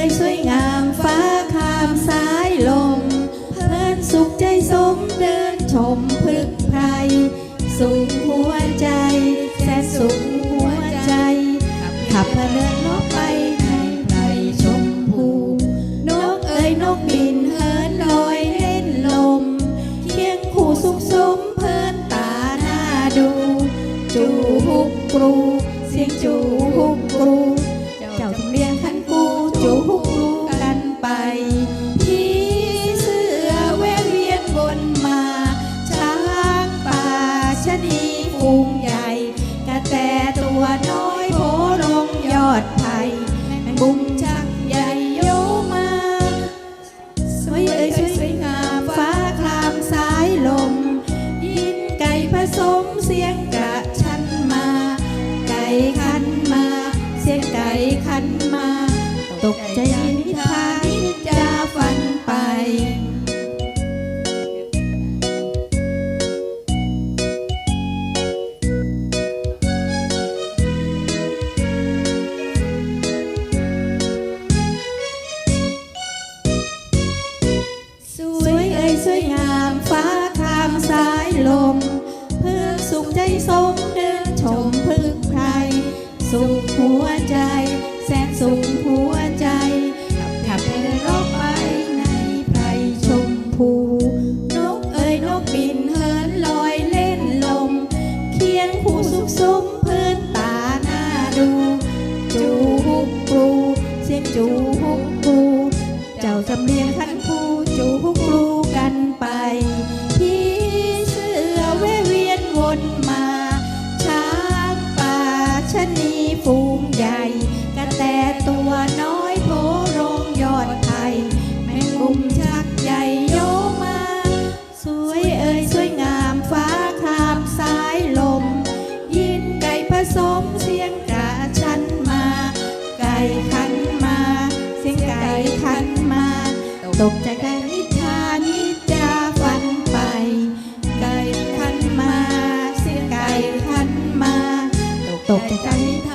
สวยสวยงามฟ้าคามสายลม เพลินสุขใจสมเดินชมพฤกษ์ไพรสุขหัวใจแสนสุขหัวใจขับเพลินนกไปในไพรชมพูนกเอ้ยนกบินเหินลอยเล่นลมเคียงคู่สุขสมเพลินตาหน้าดู จูฮุกกรูเสียงจูฮุก นีฟูงใหญ่กระแตตัวน้อยโผลงยอดไผ่แมงบุมชักใหญ่โยมา สวยเอ้ยสวยสวยงามฟ้าคลามสายลม ยินไก่ผสมเสียงกระชันมา ไก่ขันมา เสียงไก่ขันมา ตกใจนิทานิจาฝันไป สวยงามฟ้าคามสายลม เพื่อสุขใจสมเดินชมพึ่งใคร สุขหัวใจ แสนสุขหัว ตัวน้อยโผรงยอดไทยแมงมุมชักใหญ่โยมา สวยเอ่ยสวยงามฟ้าครามสายลม ยินไก่ผสมเสียงกระชันมา ไก่ขันมา เสียงไก่ขันมา ตกใจก่นิทานิจาฝันไป ไก่ขันมา เสียงไก่ขันมา ตกใจก่นิท